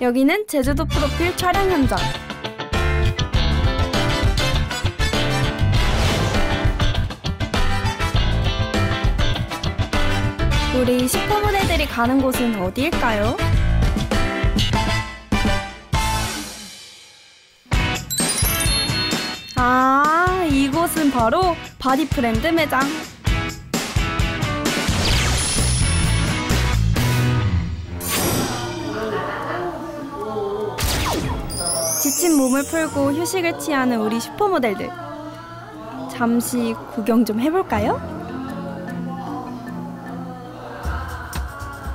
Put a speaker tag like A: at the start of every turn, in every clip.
A: 여기는 제주도 프로필 촬영 현장. 우리 슈퍼모델들이 가는 곳은 어디일까요? 아, 이곳은 바로 바디프렌드 매장. 지친 몸을 풀고 휴식을 취하는 우리 슈퍼모델들. 잠시 구경 좀 해볼까요?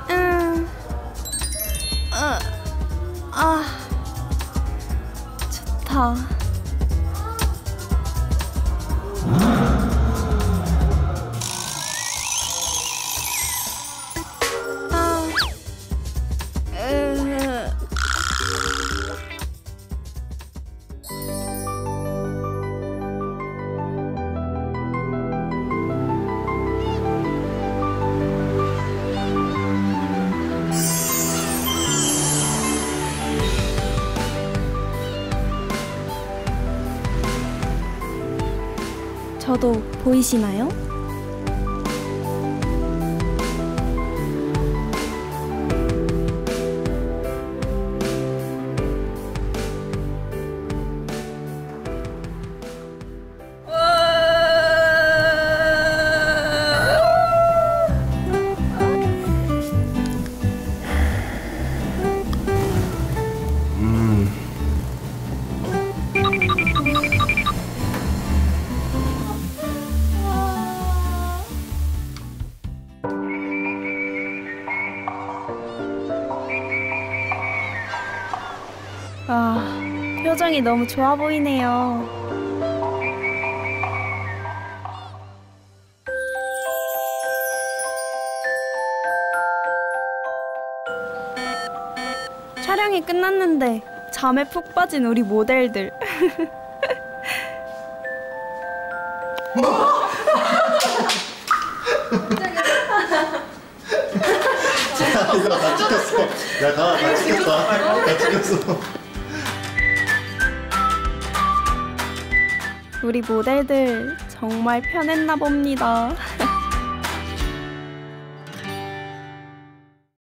A: 음, 어, 아, 좋다. 저도 보이시나요? 아, 표정이 너무 좋아 보이네요. 촬영이 끝났는데 잠에 푹 빠진 우리 모델들.
B: 찍혔어. 야, 가, 다 찍혔다. 다 찍혔어.
A: 우리 모델들 정말 편했나 봅니다.